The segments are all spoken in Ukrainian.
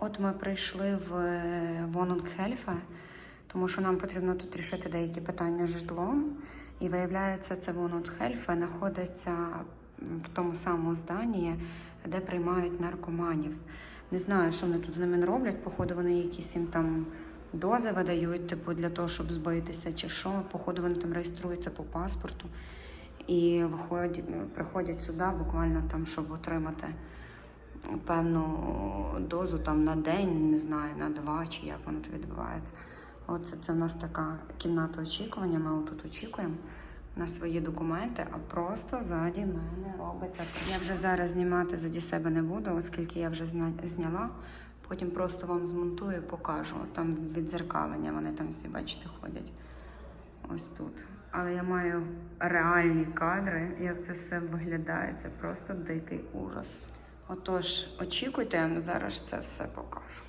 От ми прийшли в Вонунгхельфе, тому що нам потрібно тут рішити деякі питання з житлом. І виявляється, це Вонунгхельфе знаходиться в тому самому зданні, де приймають наркоманів. Не знаю, що вони тут з ними роблять. Походу, вони якісь їм там дози видають, типу, для того, щоб збитися, чи що. Походу, вони там реєструються по паспорту і виходять, приходять сюди буквально там, щоб отримати певну дозу там на день, не знаю, на два чи як воно тут відбувається. Оце це в нас така кімната очікування. Ми отут очікуємо на свої документи, а просто ззаді мене робиться. Я вже зараз знімати заді себе не буду, оскільки я вже зняла. Потім просто вам змонтую, покажу. Там відзеркалення, вони там всі, бачите, ходять. Ось тут. Але я маю реальні кадри, як це все виглядає. Це просто дикий ужас. Отож, очікуйте, я вам зараз це все покажу.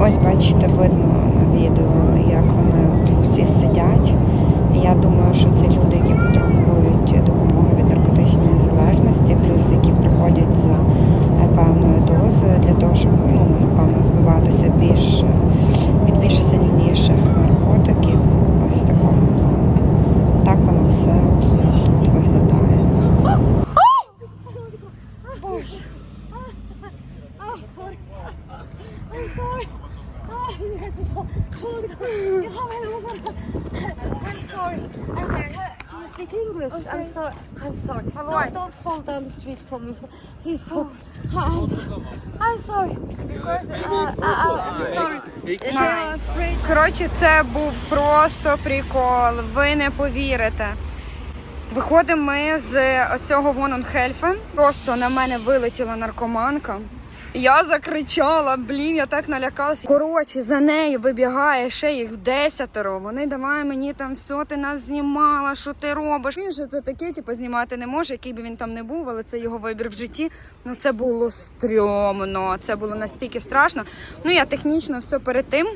Ось бачите, видно на відео, як вони от всі сидять. Я думаю, що це люди, які потребують допомоги від наркотичної залежності, плюс які приходять за е, певною дозою для того, щоб ну, напевно збиватися більш е, від більш сильніших наркотиків. Ось такого плану. Так воно все от тут виглядає. Oh, sorry. I'm sorry. Oh, you had to show. You have. I'm sorry. I'm sorry. Do you speak English? I'm sorry. I'm sorry. Don't, don't fall down the street for me. He's so. I'm, so- I'm sorry. Because uh, uh, uh, I'm sorry. They are afraid. Коротше, це був просто прикол. Ви не повірите. Виходимо ми з цього Вононхельфа. Просто на мене вилетіла наркоманка. Я закричала, блін, я так налякалася. Коротше, за нею вибігає ще їх десятеро. Вони давай мені там все, ти нас знімала, що ти робиш. Він же це таке, типу, знімати не може, який би він там не був, але це його вибір в житті. Ну це було стрьомно, це було настільки страшно. Ну я технічно все перед тим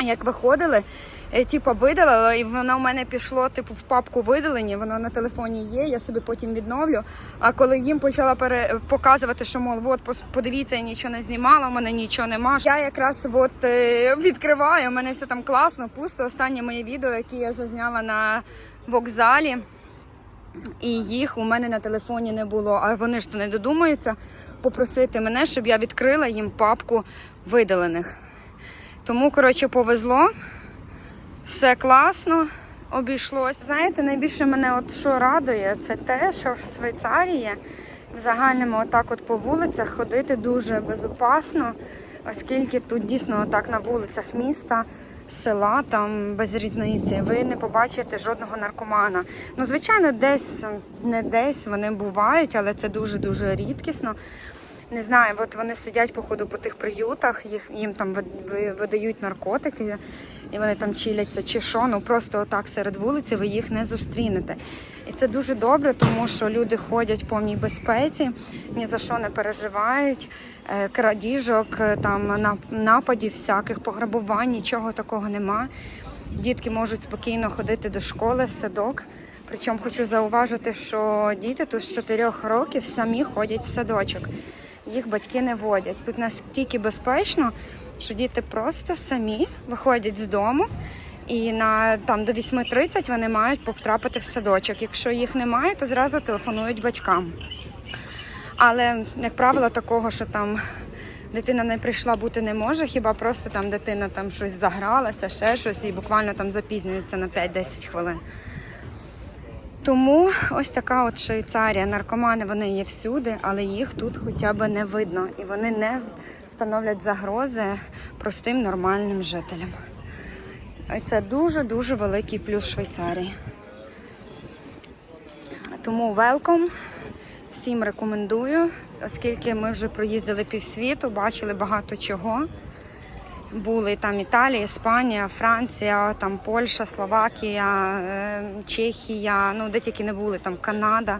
як виходили, типу, видалила, і воно в мене пішло типу в папку видалені. Воно на телефоні є. Я собі потім відновлю. А коли їм почала пере... показувати, що мол, от подивіться, я нічого не знімала, у мене нічого нема. Я якраз от е, відкриваю. У мене все там класно, пусто. Останнє моє відео, яке я зазняла на вокзалі. І їх у мене на телефоні не було. А вони ж то не додумаються попросити мене, щоб я відкрила їм папку видалених. Тому, коротше, повезло. Все класно обійшлось. Знаєте, найбільше мене от що радує, це те, що в Швейцарії в загальному отак от по вулицях ходити дуже безопасно, оскільки тут дійсно отак на вулицях міста, села, там без різниці, ви не побачите жодного наркомана. Ну, звичайно, десь не десь вони бувають, але це дуже-дуже рідкісно. Не знаю, от вони сидять, походу, по тих приютах, їх, їм там видають наркотики, і вони там чиляться чи що. Ну просто отак серед вулиці ви їх не зустрінете. І це дуже добре, тому що люди ходять в повній безпеці, ні за що не переживають. Е, Крадіжок, е, там на- нападів, всяких пограбувань, нічого такого нема. Дітки можуть спокійно ходити до школи, в садок. Причому хочу зауважити, що діти тут з 4 років самі ходять в садочок. Їх батьки не водять. Тут настільки безпечно, що діти просто самі виходять з дому. І на там до 8.30 вони мають потрапити в садочок. Якщо їх немає, то зразу телефонують батькам. Але, як правило, такого, що там дитина не прийшла бути не може, хіба просто там дитина там щось загралася, ще щось, і буквально там запізнюється на 5-10 хвилин. Тому ось така от Швейцарія. Наркомани вони є всюди, але їх тут хоча б не видно. І вони не становлять загрози простим нормальним жителям. Це дуже-дуже великий плюс Швейцарії. Тому welcome. Всім рекомендую, оскільки ми вже проїздили півсвіту, бачили багато чого. Були там Італія, Іспанія, Франція, там Польща, Словакія, е, Чехія, ну де тільки не були, там Канада.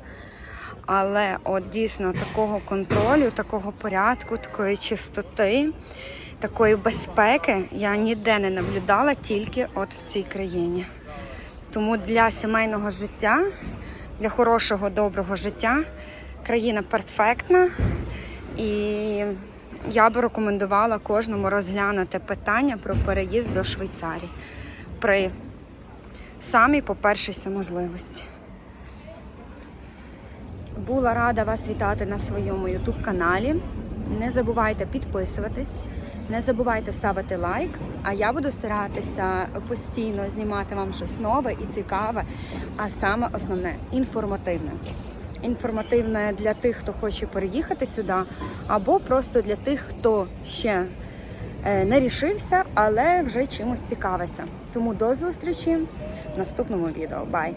Але от дійсно такого контролю, такого порядку, такої чистоти, такої безпеки я ніде не наблюдала, тільки от в цій країні. Тому для сімейного життя для хорошого, доброго життя. Країна перфектна. І я би рекомендувала кожному розглянути питання про переїзд до Швейцарії при самій попершися можливості. Була рада вас вітати на своєму YouTube каналі. Не забувайте підписуватись, не забувайте ставити лайк. А я буду старатися постійно знімати вам щось нове і цікаве, а саме основне інформативне. Інформативне для тих, хто хоче переїхати сюди, або просто для тих, хто ще е, не рішився, але вже чимось цікавиться. Тому до зустрічі в наступному відео. Бай!